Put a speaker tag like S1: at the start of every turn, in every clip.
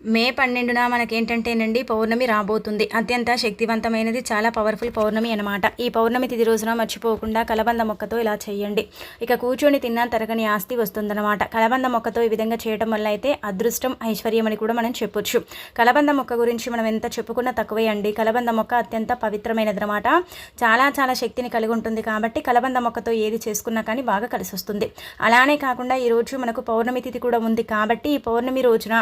S1: మే పన్నెండున మనకేంటంటేనండి పౌర్ణమి రాబోతుంది. అత్యంత శక్తివంతమైనది చాలా పవర్ఫుల్ పౌర్ణమి అనమాట ఈ పౌర్ణమి తిది రోజున మర్చిపోకుండా కలబంద మొక్కతో ఇలా చేయండి. ఇక కూర్చొని తిన్నా తరగని ఆస్తి వస్తుందన్నమాట. కలబంద మొక్కతో ఈ విధంగా చేయడం వల్ల అయితే అదృష్టం ఐశ్వర్యం అని కూడా మనం చెప్పొచ్చు. కలబంద మొక్క గురించి మనం ఎంత చెప్పుకున్నా తక్కువే అండి కలబంద మొక్క అత్యంత పవిత్రమైనది అనమాట చాలా చాలా శక్తిని కలిగి ఉంటుంది కాబట్టి కలబంద మొక్కతో ఏది చేసుకున్నా కానీ బాగా కలిసి వస్తుంది అలానే కాకుండా ఈరోజు మనకు పౌర్ణమి తిథి కూడా ఉంది కాబట్టి ఈ పౌర్ణమి రోజున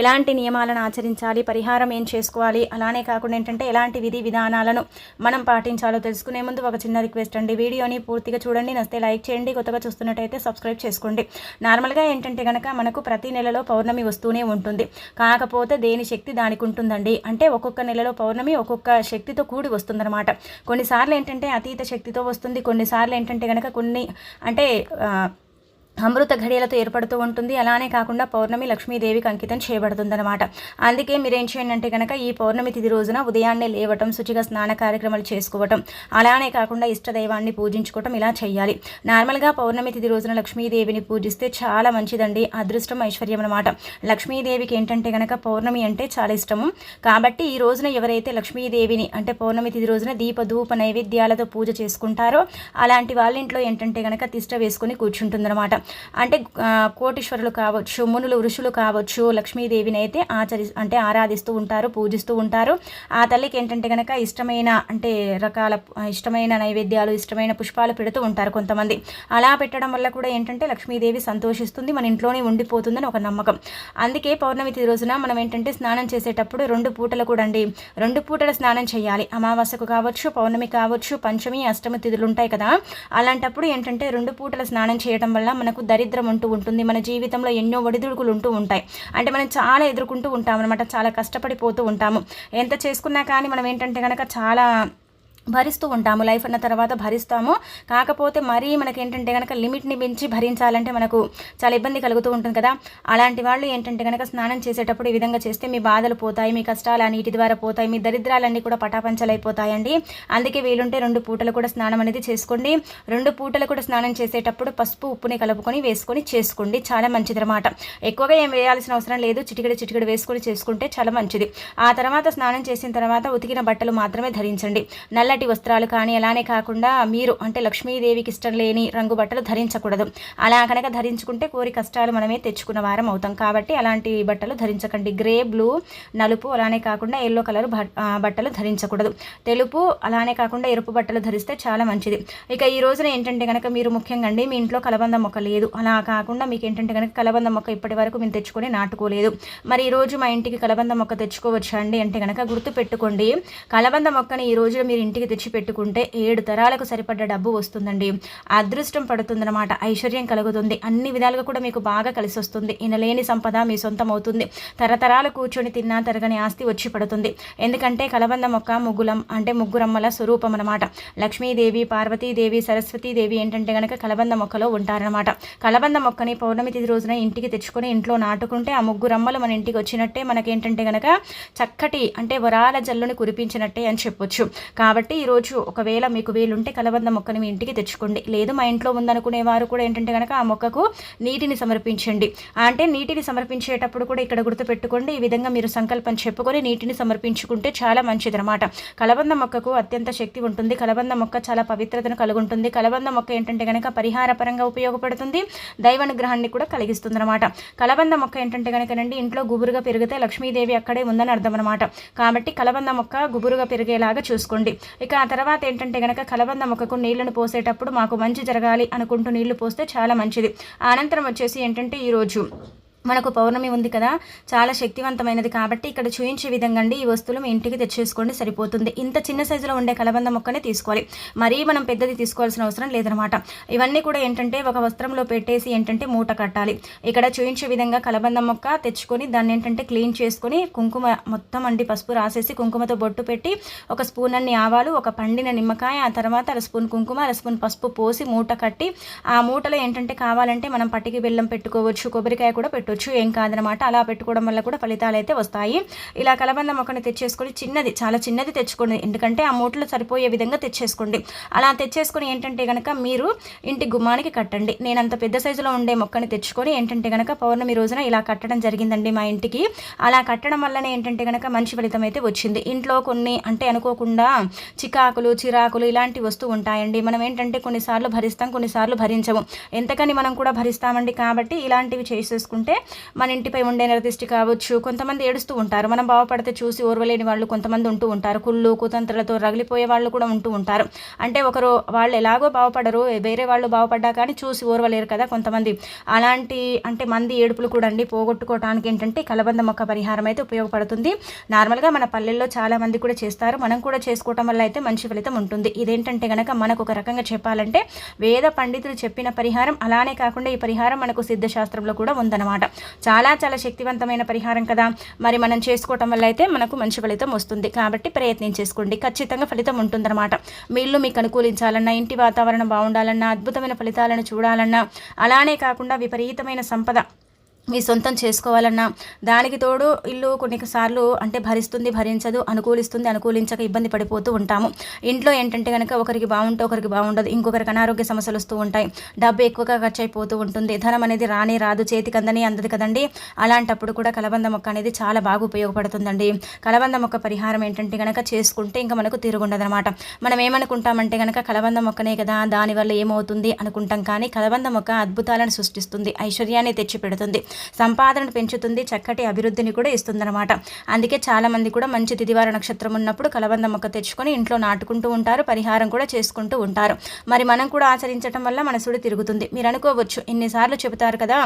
S1: ఎలాంటి నియమాలను ఆచరించాలి పరిహారం ఏం చేసుకోవాలి? అలానే కాకుండా ఏంటంటే ఎలాంటి విధి విధానాలను మనం పాటించాలో తెలుసుకునే ముందు ఒక చిన్న రిక్వెస్ట్ అండి. వీడియోని పూర్తిగా చూడండి నస్తే లైక్ చేయండి కొత్తగా చూస్తున్నట్టయితే సబ్స్క్రైబ్ చేసుకోండి. నార్మల్గా ఏంటంటే కనుక మనకు ప్రతి నెలలో పౌర్ణమి వస్తూనే ఉంటుంది. కాకపోతే దేని శక్తి దానికి ఉంటుందండి? అంటే ఒక్కొక్క నెలలో పౌర్ణమి ఒక్కొక్క శక్తితో కూడి వస్తుందన్నమాట. కొన్నిసార్లు ఏంటంటే అతీత శక్తితో వస్తుంది కొన్నిసార్లు ఏంటంటే కనుక కొన్ని అంటే అమృత ఘడియలతో ఏర్పడుతూ ఉంటుంది. అలానే కాకుండా పౌర్ణమి లక్ష్మీదేవికి అంకితం చేయబడుతుందన్నమాట. అందుకే మీరేం చేయండి అంటే కనుక ఈ పౌర్ణమి తిథి రోజున ఉదయాన్నే లేవటం శుచిగా స్నాన కార్యక్రమాలు చేసుకోవటం అలానే కాకుండా ఇష్టదైవాన్ని పూజించుకోవటం ఇలా చేయాలి. నార్మల్గా పౌర్ణమి తిథి రోజున లక్ష్మీదేవిని పూజిస్తే చాలా మంచిదండి. అదృష్టం ఐశ్వర్యం అనమాట లక్ష్మీదేవికి ఏంటంటే కనుక పౌర్ణమి అంటే చాలా ఇష్టము. కాబట్టి ఈ రోజున ఎవరైతే లక్ష్మీదేవిని అంటే పౌర్ణమి తిథి రోజున దీప ధూప నైవేద్యాలతో పూజ చేసుకుంటారో అలాంటి వాళ్ళ ఇంట్లో ఏంటంటే కనుక తిష్ట వేసుకొని కూర్చుంటుందన్నమాట. అంటే కోటీశ్వరులు కావచ్చు మునులు ఋషులు కావచ్చు లక్ష్మీదేవిని అయితే ఆచరి అంటే ఆరాధిస్తూ ఉంటారు పూజిస్తూ ఉంటారు. ఆ తల్లికి ఏంటంటే కనుక ఇష్టమైన అంటే రకాల ఇష్టమైన నైవేద్యాలు ఇష్టమైన పుష్పాలు పెడుతూ ఉంటారు కొంతమంది. అలా పెట్టడం వల్ల కూడా ఏంటంటే లక్ష్మీదేవి సంతోషిస్తుంది మన ఇంట్లోనే ఉండిపోతుందని ఒక నమ్మకం. అందుకే పౌర్ణమి తిథి రోజున మనం ఏంటంటే స్నానం చేసేటప్పుడు రెండు పూటలు కూడా అండి రెండు పూటల స్నానం చేయాలి. అమావాస్యకు కావచ్చు పౌర్ణమి కావచ్చు పంచమి అష్టమి తిథులు ఉంటాయి కదా. అలాంటప్పుడు ఏంటంటే రెండు పూటల స్నానం చేయడం వల్ల మనకు దరిద్రం ఉంటూ ఉంటుంది. మన జీవితంలో ఎన్నో ఒడిదుడుకులు ఉంటూ ఉంటాయి. అంటే మనం చాలా ఎదుర్కొంటూ ఉంటాం అనమాట చాలా కష్టపడిపోతూ ఉంటాము. ఎంత చేసుకున్నా కానీ మనం ఏంటంటే కనుక చాలా భరిస్తూ ఉంటాము. లైఫ్ అన్న తర్వాత భరిస్తాము. కాకపోతే మరీ మనకి ఏంటంటే కనుక లిమిట్ని మించి భరించాలంటే మనకు చాలా ఇబ్బంది కలుగుతూ ఉంటుంది కదా. అలాంటి వాళ్ళు ఏంటంటే కనుక స్నానం చేసేటప్పుడు ఈ విధంగా చేస్తే మీ బాధలు పోతాయి మీ కష్టాలు ఆ నీటి ద్వారా పోతాయి మీ దరిద్రాలన్నీ కూడా పటాపంచలైపోతాయండి. అందుకే వీలుంటే రెండు పూటలు కూడా స్నానం అనేది చేసుకోండి. రెండు పూటలు కూడా స్నానం చేసేటప్పుడు పసుపు ఉప్పుని కలుపుకొని వేసుకొని చేసుకోండి. చాలా మంచిది అనమాట ఎక్కువగా ఏం వేయాల్సిన అవసరం లేదు. చిటికెడు చిటికెడు వేసుకొని చేసుకుంటే చాలా మంచిది. ఆ తర్వాత స్నానం చేసిన తర్వాత ఉతికిన బట్టలు మాత్రమే ధరించండి. నల్ల తెల్లటి వస్త్రాలు కానీ అలానే కాకుండా మీరు అంటే లక్ష్మీదేవికి ఇష్టం లేని రంగు బట్టలు ధరించకూడదు. అలా కనుక ధరించుకుంటే కోరి కష్టాలు మనమే తెచ్చుకున్న వారం అవుతాం. కాబట్టి అలాంటి బట్టలు ధరించకండి. గ్రే బ్లూ నలుపు అలానే కాకుండా ఎల్లో కలర్ బట్టలు ధరించకూడదు. తెలుపు అలానే కాకుండా ఎరుపు బట్టలు ధరిస్తే చాలా మంచిది. ఇక ఈ రోజున ఏంటంటే కనుక మీరు ముఖ్యంగా అండి మీ ఇంట్లో కలబంద మొక్క లేదు. అలా కాకుండా మీకు ఏంటంటే కనుక కలబంద మొక్క ఇప్పటి వరకు మేము తెచ్చుకొని నాటుకోలేదు. మరి ఈ రోజు మా ఇంటికి కలబంద మొక్క తెచ్చుకోవచ్చా అండి అంటే కనుక గుర్తు పెట్టుకోండి కలబంద మొక్కని ఈ రోజు మీరు ఇంటికి తెచ్చి పెట్టుకుంటే ఏడు తరాలకు సరిపడ్డ డబ్బు వస్తుందండి. అదృష్టం పడుతుందన్నమాట. ఐశ్వర్యం కలుగుతుంది. అన్ని విధాలుగా కూడా మీకు బాగా కలిసి వస్తుంది ఇనలేని సంపద మీ సొంతం అవుతుంది తరతరాలు కూర్చొని తిన్నా తరగని ఆస్తి వచ్చి పడుతుంది. ఎందుకంటే కలబంద మొక్క ముగ్గులం అంటే ముగ్గురమ్మల స్వరూపం అనమాట లక్ష్మీదేవి పార్వతీదేవి సరస్వతీదేవి ఏంటంటే కనుక కలబంద మొక్కలో ఉంటారనమాట కలబంద మొక్కని పౌర్ణమి తిథి రోజున ఇంటికి తెచ్చుకొని ఇంట్లో నాటుకుంటే ఆ ముగ్గురమ్మలు మన ఇంటికి వచ్చినట్టే మనకేంటంటే కనుక చక్కటి అంటే వరాల జల్లుని కురిపించినట్టే అని చెప్పొచ్చు. కాబట్టి ఈరోజు ఒకవేళ మీకు వీలుంటే కలబంద మొక్కని మీ ఇంటికి తెచ్చుకోండి. లేదు మా ఇంట్లో ఉందనుకునే వారు కూడా ఏంటంటే కనుక ఆ మొక్కకు నీటిని సమర్పించండి. అంటే నీటిని సమర్పించేటప్పుడు కూడా ఇక్కడ గుర్తుపెట్టుకోండి ఈ విధంగా మీరు సంకల్పం చెప్పుకొని నీటిని సమర్పించుకుంటే చాలా మంచిదన్నమాట. కలబంద మొక్కకు అత్యంత శక్తి ఉంటుంది. కలబంద మొక్క చాలా పవిత్రతను కలుగుంటుంది. కలబంద మొక్క ఏంటంటే కనుక పరిహార పరంగా ఉపయోగపడుతుంది. దైవానుగ్రహాన్ని కూడా కలిగిస్తుంది అనమాట కలబంద మొక్క ఏంటంటే కనుకనండి ఇంట్లో గుబురుగా పెరిగితే లక్ష్మీదేవి అక్కడే ఉందని అర్థం అనమాట కాబట్టి కలబంద మొక్క గుబురుగా పెరిగేలాగా చూసుకోండి. ఇక ఆ తర్వాత ఏంటంటే గనక కలబంద మొక్కకు నీళ్ళను పోసేటప్పుడు మాకు మంచి జరగాలి అనుకుంటూ నీళ్ళు పోస్తే చాలా మంచిది. అనంతరం వచ్చేసి ఏంటంటే ఈరోజు మనకు పౌర్ణమి ఉంది కదా చాలా శక్తివంతమైనది కాబట్టి ఇక్కడ చూయించే విధంగా అండి ఈ వస్తువులు మీ ఇంటికి తెచ్చేసుకోండి సరిపోతుంది. ఇంత చిన్న సైజులో ఉండే కలబంద మొక్కనే తీసుకోవాలి. మరీ మనం పెద్దది తీసుకోవాల్సిన అవసరం లేదనమాట ఇవన్నీ కూడా ఏంటంటే ఒక వస్త్రంలో పెట్టేసి ఏంటంటే మూట కట్టాలి. ఇక్కడ చూయించే విధంగా కలబంద మొక్క తెచ్చుకొని దాన్ని ఏంటంటే క్లీన్ చేసుకొని కుంకుమ మొత్తం అండి పసుపు రాసేసి కుంకుమతో బొట్టు పెట్టి ఒక స్పూన్ అన్ని ఆవాలు ఒక పండిన నిమ్మకాయ ఆ తర్వాత అర స్పూన్ కుంకుమ అర స్పూన్ పసుపు పోసి మూట కట్టి ఆ మూటలో ఏంటంటే కావాలంటే మనం పట్టికి బెల్లం పెట్టుకోవచ్చు కొబ్బరికాయ కూడా పెట్టుకోవచ్చు. పెట్టొచ్చు ఏం కాదనమాట అలా పెట్టుకోవడం వల్ల కూడా ఫలితాలు అయితే వస్తాయి. ఇలా కలబంద మొక్కని తెచ్చేసుకొని చిన్నది చాలా చిన్నది తెచ్చుకోండి. ఎందుకంటే ఆ మూటలు సరిపోయే విధంగా తెచ్చేసుకోండి. అలా తెచ్చేసుకొని ఏంటంటే కనుక మీరు ఇంటి గుమ్మానికి కట్టండి. నేను అంత పెద్ద సైజులో ఉండే మొక్కని తెచ్చుకొని ఏంటంటే కనుక పౌర్ణమి రోజున ఇలా కట్టడం జరిగిందండి మా ఇంటికి. అలా కట్టడం వల్లనే ఏంటంటే కనుక మంచి ఫలితం అయితే వచ్చింది. ఇంట్లో కొన్ని అంటే అనుకోకుండా చికాకులు చిరాకులు ఇలాంటివి వస్తూ ఉంటాయండి. మనం ఏంటంటే కొన్నిసార్లు భరిస్తాం కొన్నిసార్లు భరించము. ఎంతకని మనం కూడా భరిస్తామండి. కాబట్టి ఇలాంటివి చేసేసుకుంటే మన ఇంటిపై ఉండే నిర్దిష్టి కావచ్చు కొంతమంది ఏడుస్తూ ఉంటారు. మనం బాగుపడితే చూసి ఓర్వలేని వాళ్ళు కొంతమంది ఉంటూ ఉంటారు. కుళ్ళు కుతంత్రలతో రగిలిపోయే వాళ్ళు కూడా ఉంటూ ఉంటారు. అంటే ఒకరు వాళ్ళు ఎలాగో బాగుపడరు వేరే వాళ్ళు బాగుపడ్డా కానీ చూసి ఓర్వలేరు కదా కొంతమంది. అలాంటి అంటే మంది ఏడుపులు కూడా అండి పోగొట్టుకోవడానికి ఏంటంటే కలబంద మొక్క పరిహారం అయితే ఉపయోగపడుతుంది. నార్మల్గా మన పల్లెల్లో చాలా మంది కూడా చేస్తారు. మనం కూడా చేసుకోవటం వల్ల అయితే మంచి ఫలితం ఉంటుంది. ఇదేంటంటే కనుక మనకు ఒక రకంగా చెప్పాలంటే వేద పండితులు చెప్పిన పరిహారం అలానే కాకుండా ఈ పరిహారం మనకు సిద్ధశాస్త్రంలో కూడా ఉందన్నమాట. చాలా చాలా శక్తివంతమైన పరిహారం కదా. మరి మనం చేసుకోవటం వల్ల అయితే మనకు మంచి ఫలితం వస్తుంది. కాబట్టి ప్రయత్నం చేసుకోండి. ఖచ్చితంగా ఫలితం ఉంటుందన్నమాట. మీ ఇల్లు మీకు అనుకూలించాలన్నా ఇంటి వాతావరణం బాగుండాలన్నా అద్భుతమైన ఫలితాలను చూడాలన్నా అలానే కాకుండా విపరీతమైన సంపద మీ సొంతం చేసుకోవాలన్నా దానికి తోడు ఇల్లు కొన్నిసార్లు అంటే భరిస్తుంది భరించదు అనుకూలిస్తుంది అనుకూలించక ఇబ్బంది పడిపోతూ ఉంటాము. ఇంట్లో ఏంటంటే కనుక ఒకరికి బాగుంటే ఒకరికి బాగుండదు. ఇంకొకరికి అనారోగ్య సమస్యలు వస్తూ ఉంటాయి. డబ్బు ఎక్కువగా ఖర్చు అయిపోతూ ఉంటుంది. ధనం అనేది రాని రాదు. చేతికి అందని అందదు కదండి. అలాంటప్పుడు కూడా కలబంద మొక్క అనేది చాలా బాగా ఉపయోగపడుతుందండి. కలబంద మొక్క పరిహారం ఏంటంటే కనుక చేసుకుంటే ఇంకా మనకు తిరుగుండదనమాట. మనం ఏమనుకుంటామంటే కనుక కలబంద మొక్కనే కదా దానివల్ల ఏమవుతుంది అనుకుంటాం. కానీ కలబంద మొక్క అద్భుతాలను సృష్టిస్తుంది. ఐశ్వర్యాన్ని తెచ్చి పెడుతుంది సంపాదనను పెంచుతుంది చక్కటి అభివృద్ధిని కూడా ఇస్తుందన్నమాట. అందుకే చాలామంది కూడా మంచి తిదివార నక్షత్రం ఉన్నప్పుడు కలబంద మొక్క తెచ్చుకొని ఇంట్లో నాటుకుంటూ ఉంటారు పరిహారం కూడా చేసుకుంటూ ఉంటారు. మరి మనం కూడా ఆచరించడం వల్ల మనసుడు తిరుగుతుంది. మీరు అనుకోవచ్చు ఇన్నిసార్లు చెబుతారు కదా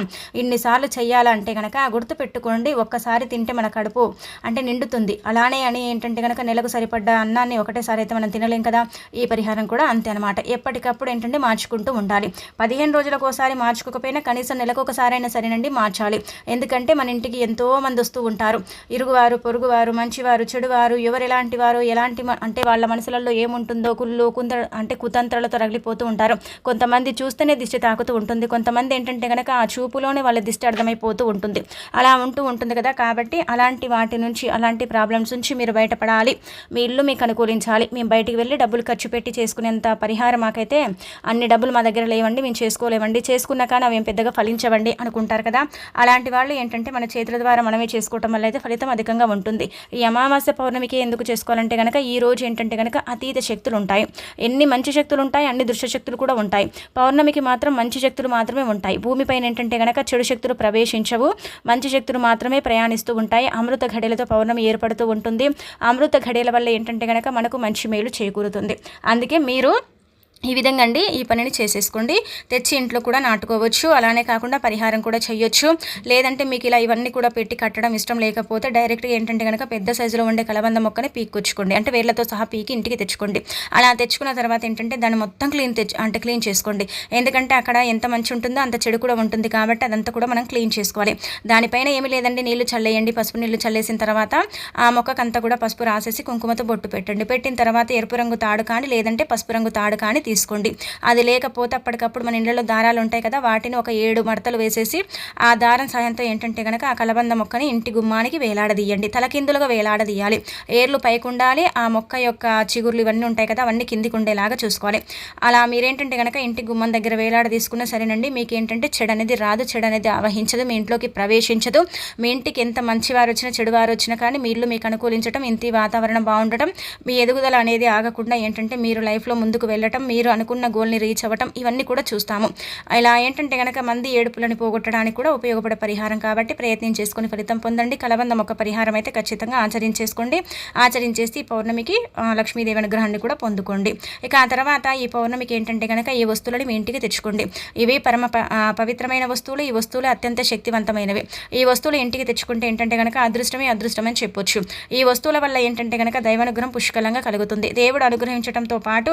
S1: ఇన్నిసార్లు చేయాలంటే కనుక గుర్తు పెట్టుకోండి ఒక్కసారి తింటే మన కడుపు అంటే నిండుతుంది. అలానే అని ఏంటంటే కనుక నెలకు సరిపడ్డ అన్నాన్ని ఒకటేసారి అయితే మనం తినలేం కదా ఈ పరిహారం కూడా అంతే అనమాట ఎప్పటికప్పుడు ఏంటంటే మార్చుకుంటూ ఉండాలి. పదిహేను రోజులకు ఒకసారి మార్చుకోకపోయినా కనీసం నెలకు ఒకసారైనా సరేనండి మార్చాలి. ఎందుకంటే మన ఇంటికి ఎంతో మంది వస్తూ ఉంటారు. ఇరుగువారు పొరుగువారు మంచివారు చెడువారు ఎవరు ఎలాంటి వారు ఎలాంటి అంటే వాళ్ళ మనసులలో ఏముంటుందో కుళ్ళు కుంద అంటే కుతంత్రాలతో రగిలిపోతూ ఉంటారు. కొంతమంది చూస్తేనే దిష్టి తాకుతూ ఉంటుంది. కొంతమంది ఏంటంటే కనుక ఆ చూపులోనే వాళ్ళ దిష్టి అర్థమైపోతూ ఉంటుంది. అలా ఉంటూ ఉంటుంది కదా. కాబట్టి అలాంటి వాటి నుంచి అలాంటి ప్రాబ్లమ్స్ నుంచి మీరు బయటపడాలి. మీ ఇల్లు మీకు అనుకూలించాలి. మేము బయటికి వెళ్ళి డబ్బులు ఖర్చు పెట్టి చేసుకునేంత పరిహారం మాకైతే అన్ని డబ్బులు మా దగ్గర లేవండి. మేము చేసుకోలేమండి. చేసుకున్నా కానీ అవి పెద్దగా ఫలించవండి అనుకుంటారు కదా. అలాంటి వాళ్ళు ఏంటంటే మన చేతుల ద్వారా మనమే చేసుకోవటం వల్ల అయితే ఫలితం అధికంగా ఉంటుంది. ఈ అమావాస్య పౌర్ణమికి ఎందుకు చేసుకోవాలంటే కనుక ఈ రోజు ఏంటంటే కనుక అతీత శక్తులు ఉంటాయి. ఎన్ని మంచి శక్తులు ఉంటాయి అన్ని దుష్ట శక్తులు కూడా ఉంటాయి. పౌర్ణమికి మాత్రం మంచి శక్తులు మాత్రమే ఉంటాయి. భూమిపైన ఏంటంటే కనుక చెడు శక్తులు ప్రవేశించవు. మంచి శక్తులు మాత్రమే ప్రయాణిస్తూ ఉంటాయి. అమృత ఘడియలతో పౌర్ణమి ఏర్పడుతూ ఉంటుంది. అమృత ఘడియల వల్ల ఏంటంటే కనుక మనకు మంచి మేలు చేకూరుతుంది. అందుకే మీరు ఈ విధంగా అండి ఈ పనిని చేసేసుకోండి. తెచ్చి ఇంట్లో కూడా నాటుకోవచ్చు. అలానే కాకుండా పరిహారం కూడా చేయొచ్చు లేదంటే మీకు ఇలా ఇవన్నీ కూడా పెట్టి కట్టడం ఇష్టం లేకపోతే డైరెక్ట్గా ఏంటంటే కనుక పెద్ద సైజులో ఉండే కలబంద మొక్కని పీక్కొచ్చుకోండి. అంటే వేర్లతో సహా పీకి ఇంటికి తెచ్చుకోండి. అలా తెచ్చుకున్న తర్వాత ఏంటంటే దాన్ని మొత్తం క్లీన్ తెచ్చు అంటే క్లీన్ చేసుకోండి. ఎందుకంటే అక్కడ ఎంత మంచి ఉంటుందో అంత చెడు కూడా ఉంటుంది కాబట్టి అదంతా కూడా మనం క్లీన్ చేసుకోవాలి. దానిపైన ఏమి లేదండి. నీళ్ళు చల్లేయండి. పసుపు నీళ్ళు చల్లేసిన తర్వాత ఆ మొక్కకంతా కూడా పసుపు రాసేసి కుంకుమతో బొట్టు పెట్టండి. పెట్టిన తర్వాత ఎరుపు రంగు తాడు కానీ లేదంటే పసుపు రంగు తాడు కానీ తీసుకోండి. అది లేకపోతే అప్పటికప్పుడు మన ఇళ్ళలో దారాలు ఉంటాయి కదా వాటిని ఒక ఏడు మడతలు వేసేసి ఆ దారం సాయంతో ఏంటంటే కనుక ఆ కలబంద మొక్కని ఇంటి గుమ్మానికి వేలాడదీయండి. తలకిందులుగా వేలాడదీయాలి. ఏర్లు పైకి ఉండాలి ఆ మొక్క యొక్క చిగుర్లు ఇవన్నీ ఉంటాయి కదా అవన్నీ కిందికి ఉండేలాగా చూసుకోవాలి. అలా మీరేంటంటే కనుక ఇంటి గుమ్మం దగ్గర వేలాడ తీసుకున్నా సరేనండి మీకు ఏంటంటే చెడు అనేది రాదు చెడు అనేది ఆవహించదు మీ ఇంట్లోకి ప్రవేశించదు. మీ ఇంటికి ఎంత మంచివారు వచ్చినా చెడువారు వచ్చినా కానీ మీ ఇల్లు మీకు అనుకూలించడం ఇంటి వాతావరణం బాగుండటం మీ ఎదుగుదల అనేది ఆగకుండా ఏంటంటే మీరు లైఫ్లో ముందుకు వెళ్ళటం మీరు మీరు అనుకున్న గోల్ని రీచ్ అవ్వటం ఇవన్నీ కూడా చూస్తాము. ఇలా ఏంటంటే కనుక మంది ఏడుపులను పోగొట్టడానికి కూడా ఉపయోగపడే పరిహారం కాబట్టి ప్రయత్నం చేసుకుని ఫలితం పొందండి. కలబంద మొక్క పరిహారం అయితే ఖచ్చితంగా ఆచరించేసుకోండి. ఆచరించేసి ఈ పౌర్ణమికి లక్ష్మీదేవి అనుగ్రహాన్ని కూడా పొందుకోండి. ఇక ఆ తర్వాత ఈ పౌర్ణమికి ఏంటంటే కనుక ఈ వస్తువులను మీ ఇంటికి తెచ్చుకోండి. ఇవి పరమ పవిత్రమైన వస్తువులు. ఈ వస్తువులు అత్యంత శక్తివంతమైనవి. ఈ వస్తువులు ఇంటికి తెచ్చుకుంటే ఏంటంటే కనుక అదృష్టమే అదృష్టం అని చెప్పొచ్చు. ఈ వస్తువుల వల్ల ఏంటంటే కనుక దైవానుగ్రహం పుష్కలంగా కలుగుతుంది. దేవుడు అనుగ్రహించడంతో పాటు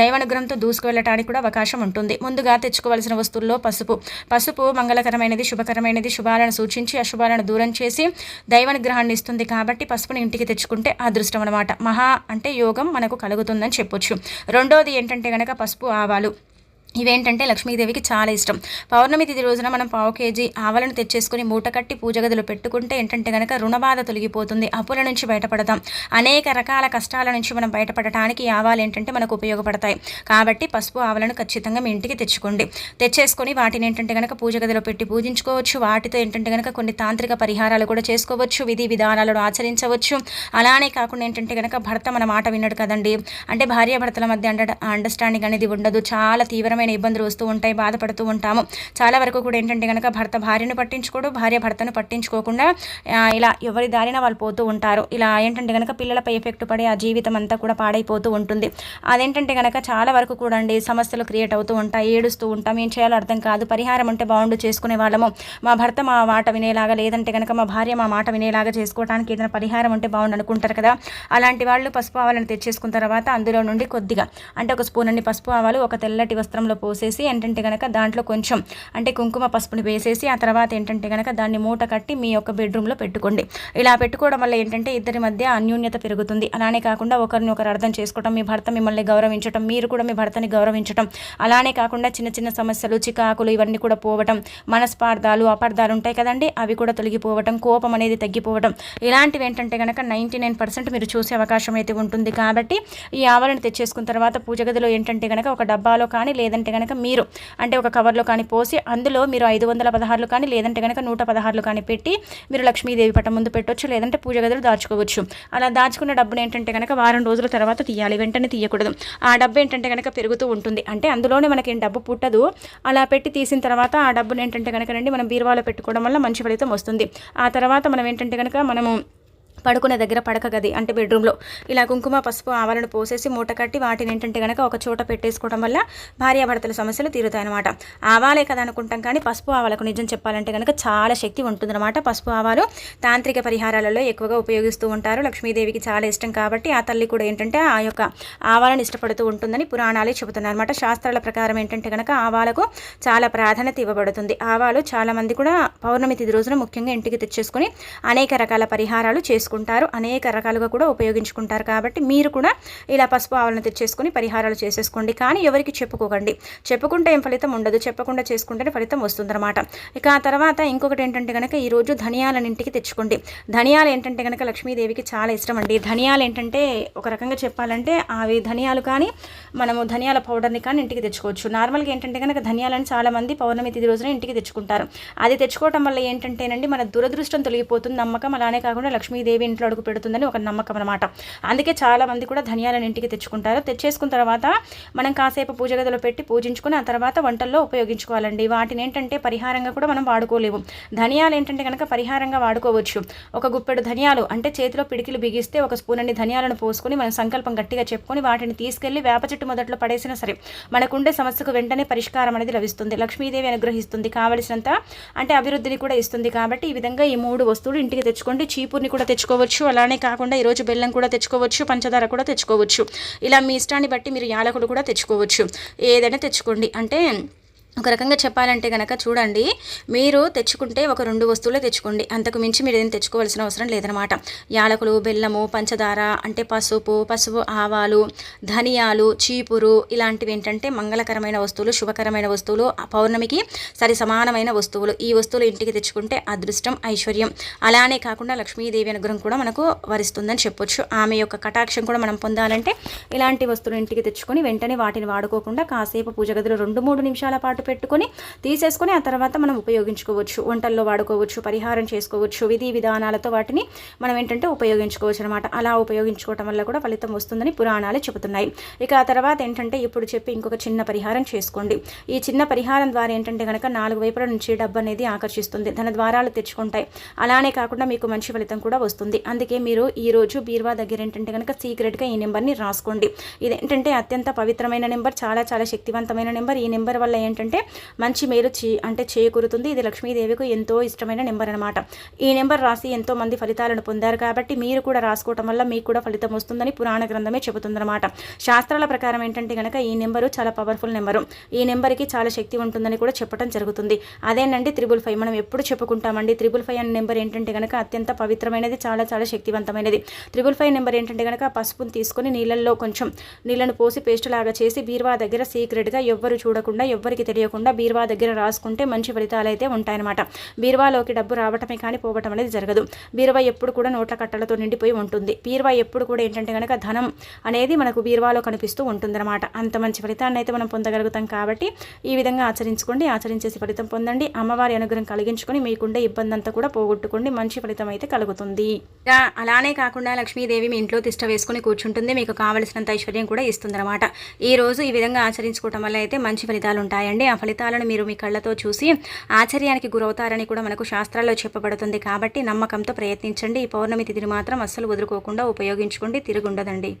S1: దైవానుగ్రహంతో దూసుకు దూసుకువెళ్ళటానికి కూడా అవకాశం ఉంటుంది. ముందుగా తెచ్చుకోవాల్సిన వస్తువుల్లో పసుపు. పసుపు మంగళకరమైనది శుభకరమైనది శుభాలను సూచించి అశుభాలను దూరం చేసి దైవానుగ్రహాన్ని ఇస్తుంది కాబట్టి పసుపుని ఇంటికి తెచ్చుకుంటే అదృష్టం అనమాట మహా అంటే యోగం మనకు కలుగుతుందని చెప్పొచ్చు. రెండోది ఏంటంటే కనుక పసుపు ఆవాలు. ఇవేంటంటే లక్ష్మీదేవికి చాలా ఇష్టం. పౌర్ణమి తిథి రోజున మనం పావు కేజీ ఆవలను తెచ్చేసుకుని మూట కట్టి పూజ గదిలో పెట్టుకుంటే ఏంటంటే కనుక రుణబాధ తొలగిపోతుంది. అప్పుల నుంచి బయటపడతాం. అనేక రకాల కష్టాల నుంచి మనం బయటపడటానికి ఈ ఆవాలు ఏంటంటే మనకు ఉపయోగపడతాయి. కాబట్టి పసుపు ఆవలను ఖచ్చితంగా మీ ఇంటికి తెచ్చుకోండి. తెచ్చేసుకొని వాటిని ఏంటంటే కనుక పూజ గదిలో పెట్టి పూజించుకోవచ్చు. వాటితో ఏంటంటే కనుక కొన్ని తాంత్రిక పరిహారాలు కూడా చేసుకోవచ్చు. విధి విధానాలను ఆచరించవచ్చు. అలానే కాకుండా ఏంటంటే కనుక భర్త మన మాట విన్నాడు కదండి. అంటే భార్యాభర్తల మధ్య అండ అండర్స్టాండింగ్ అనేది ఉండదు. చాలా తీవ్రమైన రకమైన ఇబ్బందులు వస్తూ ఉంటాయి బాధపడుతూ ఉంటాము. చాలా వరకు కూడా ఏంటంటే కనుక భర్త భార్యను పట్టించుకోడు భార్య భర్తను పట్టించుకోకుండా ఇలా ఎవరి దారిన వాళ్ళు పోతూ ఉంటారు. ఇలా ఏంటంటే కనుక పిల్లలపై ఎఫెక్ట్ పడి ఆ జీవితం అంతా కూడా పాడైపోతూ ఉంటుంది. అదేంటంటే కనుక చాలా వరకు కూడా అండి సమస్యలు క్రియేట్ అవుతూ ఉంటాయి ఏడుస్తూ ఉంటాం. ఏం చేయాలో అర్థం కాదు. పరిహారం ఉంటే బాగుండు చేసుకునే వాళ్ళము. మా భర్త మా మాట వినేలాగా లేదంటే కనుక మా భార్య మా మాట వినేలాగా చేసుకోవడానికి ఏదైనా పరిహారం ఉంటే బాగుండు అనుకుంటారు కదా. అలాంటి వాళ్ళు పసుపు ఆవాలను తెచ్చేసుకున్న తర్వాత అందులో నుండి కొద్దిగా అంటే ఒక స్పూన్ అన్ని పసుపు ఆవాలు ఒక తెల్లటి వస్త్రం పాత్రలో పోసేసి ఏంటంటే కనుక దాంట్లో కొంచెం అంటే కుంకుమ పసుపుని వేసేసి ఆ తర్వాత ఏంటంటే కనుక దాన్ని మూట కట్టి మీ యొక్క బెడ్రూమ్లో పెట్టుకోండి. ఇలా పెట్టుకోవడం వల్ల ఏంటంటే ఇద్దరి మధ్య అన్యూన్యత పెరుగుతుంది. అలానే కాకుండా ఒకరిని ఒకరు అర్థం చేసుకోవడం మీ భర్త మిమ్మల్ని గౌరవించడం మీరు కూడా మీ భర్తని గౌరవించడం అలానే కాకుండా చిన్న చిన్న సమస్యలు చికాకులు ఇవన్నీ కూడా పోవటం మనస్పార్థాలు అపార్థాలు ఉంటాయి కదండి అవి కూడా తొలగిపోవటం కోపం అనేది తగ్గిపోవటం. ఇలాంటివి ఏంటంటే కనుక నైంటీ నైన్ పర్సెంట్ మీరు చూసే అవకాశం అయితే ఉంటుంది. కాబట్టి ఈ ఆవరణ తెచ్చేసుకున్న తర్వాత పూజ గదిలో ఏంటంటే కనుక ఒక డబ్బాలో కానీ లేదంటే లేదంటే కనుక మీరు అంటే ఒక కవర్లో కానీ పోసి అందులో మీరు ఐదు వందల పదహారులు కానీ లేదంటే కనుక నూట పదహారులు కానీ పెట్టి మీరు లక్ష్మీదేవి పట్టం ముందు పెట్టవచ్చు లేదంటే పూజ గదులు దాచుకోవచ్చు. అలా దాచుకున్న డబ్బును ఏంటంటే కనుక వారం రోజుల తర్వాత తీయాలి వెంటనే తీయకూడదు. ఆ డబ్బు ఏంటంటే కనుక పెరుగుతూ ఉంటుంది. అంటే అందులోనే మనకి డబ్బు పుట్టదు. అలా పెట్టి తీసిన తర్వాత ఆ డబ్బును ఏంటంటే కనుక రండి మనం బీరువాలో పెట్టుకోవడం వల్ల మంచి ఫలితం వస్తుంది. ఆ తర్వాత మనం ఏంటంటే కనుక మనము పడుకునే దగ్గర పడక గది అంటే బెడ్రూమ్లో ఇలా కుంకుమ పసుపు ఆవాలను పోసేసి మూట కట్టి వాటిని ఏంటంటే కనుక ఒక చోట పెట్టేసుకోవడం వల్ల భార్యాభర్తల సమస్యలు తీరుతాయన్నమాట. ఆవాలే కదా అనుకుంటాం కానీ పసుపు ఆవాలకు నిజం చెప్పాలంటే కనుక చాలా శక్తి ఉంటుందన్నమాట. పసుపు ఆవాలు తాంత్రిక పరిహారాలలో ఎక్కువగా ఉపయోగిస్తూ ఉంటారు. లక్ష్మీదేవికి చాలా ఇష్టం కాబట్టి ఆ తల్లి కూడా ఏంటంటే ఆ యొక్క ఆవాలను ఇష్టపడుతూ ఉంటుందని పురాణాలే చెబుతున్నారు అనమాట శాస్త్రాల ప్రకారం ఏంటంటే కనుక ఆవాలకు చాలా ప్రాధాన్యత ఇవ్వబడుతుంది. ఆవాలు చాలామంది కూడా పౌర్ణమి తిది రోజున ముఖ్యంగా ఇంటికి తెచ్చేసుకొని అనేక రకాల పరిహారాలు చేసుకుంటారు. చేసుకుంటారు. అనేక రకాలుగా కూడా ఉపయోగించుకుంటారు. కాబట్టి మీరు కూడా ఇలా పసుపు ఆవులను తెచ్చేసుకొని పరిహారాలు చేసేసుకోండి. కానీ ఎవరికి చెప్పుకోకండి. చెప్పుకుంటే ఏం ఫలితం ఉండదు. చెప్పకుండా చేసుకుంటేనే ఫలితం వస్తుందన్నమాట. ఇక ఆ తర్వాత ఇంకొకటి ఏంటంటే కనుక ఈరోజు ధనియాలను ఇంటికి తెచ్చుకోండి. ధనియాలు ఏంటంటే కనుక లక్ష్మీదేవికి చాలా ఇష్టం అండి. ధనియాలు ఏంటంటే ఒక రకంగా చెప్పాలంటే అవి ధనియాలు కానీ మనము ధనియాల పౌడర్ని కానీ ఇంటికి తెచ్చుకోవచ్చు. నార్మల్గా ఏంటంటే కనుక ధనియాలని చాలామంది పౌర్ణమి తిది రోజున ఇంటికి తెచ్చుకుంటారు. అది తెచ్చుకోవటం వల్ల ఏంటంటేనండి మన దురదృష్టం తొలగిపోతుంది. నమ్మకం అలానే కాకుండా లక్ష్మీదేవి దేవి ఇంట్లో అడుగు పెడుతుందని ఒక నమ్మకం అనమాట అందుకే చాలామంది కూడా ధనియాలను ఇంటికి తెచ్చుకుంటారు. తెచ్చేసుకున్న తర్వాత మనం కాసేపు పూజ గదిలో పెట్టి పూజించుకుని ఆ తర్వాత వంటల్లో ఉపయోగించుకోవాలండి. వాటిని ఏంటంటే పరిహారంగా కూడా మనం వాడుకోలేము. ధనియాలు ఏంటంటే కనుక పరిహారంగా వాడుకోవచ్చు. ఒక గుప్పెడు ధనియాలు అంటే చేతిలో పిడికిలు బిగిస్తే ఒక స్పూన్ అన్ని ధనియాలను పోసుకొని మనం సంకల్పం గట్టిగా చెప్పుకొని వాటిని తీసుకెళ్ళి వేప చెట్టు మొదట్లో పడేసినా సరే మనకుండే సమస్యకు వెంటనే పరిష్కారం అనేది లభిస్తుంది. లక్ష్మీదేవి అనుగ్రహిస్తుంది. కావలసినంత అంటే అభివృద్ధిని కూడా ఇస్తుంది. కాబట్టి ఈ విధంగా ఈ మూడు వస్తువులు ఇంటికి తెచ్చుకోండి. చీపుర్ని కూడా తెచ్చుకోండి. తెచ్చుకోవచ్చు. అలానే కాకుండా ఈరోజు బెల్లం కూడా తెచ్చుకోవచ్చు పంచదార కూడా తెచ్చుకోవచ్చు. ఇలా మీ ఇష్టాన్ని బట్టి మీరు యాలకులు కూడా తెచ్చుకోవచ్చు. ఏదైనా తెచ్చుకోండి. అంటే ఒక రకంగా చెప్పాలంటే కనుక చూడండి మీరు తెచ్చుకుంటే ఒక రెండు వస్తువులే తెచ్చుకోండి. అంతకు మించి మీరు ఏం తెచ్చుకోవాల్సిన అవసరం లేదనమాట యాలకులు బెల్లము పంచదార అంటే పసుపు పసుపు ఆవాలు ధనియాలు చీపురు ఇలాంటివి ఏంటంటే మంగళకరమైన వస్తువులు శుభకరమైన వస్తువులు పౌర్ణమికి సరి సమానమైన వస్తువులు. ఈ వస్తువులు ఇంటికి తెచ్చుకుంటే అదృష్టం ఐశ్వర్యం. అలానే కాకుండా లక్ష్మీదేవి అనుగ్రహం కూడా మనకు వరిస్తుందని చెప్పొచ్చు. ఆమె యొక్క కటాక్షం కూడా మనం పొందాలంటే ఇలాంటి వస్తువులు ఇంటికి తెచ్చుకొని వెంటనే వాటిని వాడుకోకుండా కాసేపు పూజ గదిలో రెండు మూడు నిమిషాల పాటు పాటు పెట్టుకొని తీసేసుకొని ఆ తర్వాత మనం ఉపయోగించుకోవచ్చు వంటల్లో వాడుకోవచ్చు పరిహారం చేసుకోవచ్చు విధి విధానాలతో వాటిని మనం ఏంటంటే ఉపయోగించుకోవచ్చు అనమాట అలా ఉపయోగించుకోవటం వల్ల కూడా ఫలితం వస్తుందని పురాణాలు చెబుతున్నాయి. ఇక ఆ తర్వాత ఏంటంటే ఇప్పుడు చెప్పి ఇంకొక చిన్న పరిహారం చేసుకోండి. ఈ చిన్న పరిహారం ద్వారా ఏంటంటే కనుక నాలుగు వైపుల నుంచి డబ్బు అనేది ఆకర్షిస్తుంది. తన ద్వారాలు తెచ్చుకుంటాయి. అలానే కాకుండా మీకు మంచి ఫలితం కూడా వస్తుంది. అందుకే మీరు ఈ రోజు బీర్వా దగ్గర ఏంటంటే కనుక సీక్రెట్గా ఈ నెంబర్ని రాసుకోండి. ఇది ఏంటంటే అత్యంత పవిత్రమైన నెంబర్ చాలా చాలా శక్తివంతమైన నెంబర్. ఈ నెంబర్ వల్ల ఏంటంటే ఏంటంటే మంచి మేలు చే అంటే చేకూరుతుంది. ఇది లక్ష్మీదేవికి ఎంతో ఇష్టమైన నెంబర్ అనమాట ఈ నెంబర్ రాసి ఎంతో మంది ఫలితాలను పొందారు కాబట్టి మీరు కూడా రాసుకోవటం వల్ల మీకు కూడా ఫలితం వస్తుందని పురాణ గ్రంథమే చెబుతుందన్నమాట. శాస్త్రాల ప్రకారం ఏంటంటే కనుక ఈ నెంబరు చాలా పవర్ఫుల్ నెంబరు. ఈ నెంబర్కి చాలా శక్తి ఉంటుందని కూడా చెప్పడం జరుగుతుంది. అదేనండి త్రిబుల్ ఫైవ్. మనం ఎప్పుడు చెప్పుకుంటామండి త్రిబుల్ ఫైవ్ అనే నెంబర్ ఏంటంటే కనుక అత్యంత పవిత్రమైనది చాలా చాలా శక్తివంతమైనది. త్రిబుల్ ఫైవ్ నెంబర్ ఏంటంటే కనుక పసుపుని తీసుకొని నీళ్ళల్లో కొంచెం నీళ్ళను పోసి పేస్ట్ లాగా చేసి బీర్వా దగ్గర సీక్రెట్గా ఎవ్వరు చూడకుండా ఎవ్వరికి తెలియకుండా బీర్వా దగ్గర రాసుకుంటే మంచి ఫలితాలు అయితే ఉంటాయన్నమాట. బీర్వాలోకి డబ్బు రావటమే కానీ పోవటం అనేది జరగదు. బీర్వా ఎప్పుడు కూడా నోట్ల కట్టలతో నిండిపోయి ఉంటుంది. బీర్వా ఎప్పుడు కూడా ఏంటంటే కనుక ధనం అనేది మనకు బీర్వాలో కనిపిస్తూ ఉంటుందన్నమాట. అంత మంచి ఫలితాన్ని అయితే మనం పొందగలుగుతాం కాబట్టి ఈ విధంగా ఆచరించుకోండి. ఆచరించేసి ఫలితం పొందండి. అమ్మవారి అనుగ్రహం కలిగించుకొని మీకుండే ఇబ్బంది అంతా కూడా పోగొట్టుకోండి. మంచి ఫలితం అయితే కలుగుతుంది. అలానే కాకుండా లక్ష్మీదేవి మీ ఇంట్లో తిష్ట వేసుకుని కూర్చుంటుంది. మీకు కావలసినంత ఐశ్వర్యం కూడా ఇస్తుందన్నమాట. ఈ రోజు ఈ విధంగా ఆచరించుకోవటం వల్ల అయితే మంచి ఫలితాలు ఉంటాయండి. ఆ ఫలితాలను మీరు మీ కళ్ళతో చూసి ఆశ్చర్యానికి గురవుతారని కూడా మనకు శాస్త్రాల్లో చెప్పబడుతుంది. కాబట్టి నమ్మకంతో ప్రయత్నించండి. ఈ పౌర్ణమి తిథిని మాత్రం అస్సలు వదులుకోకుండా ఉపయోగించుకోండి. తిరుగుండదండి.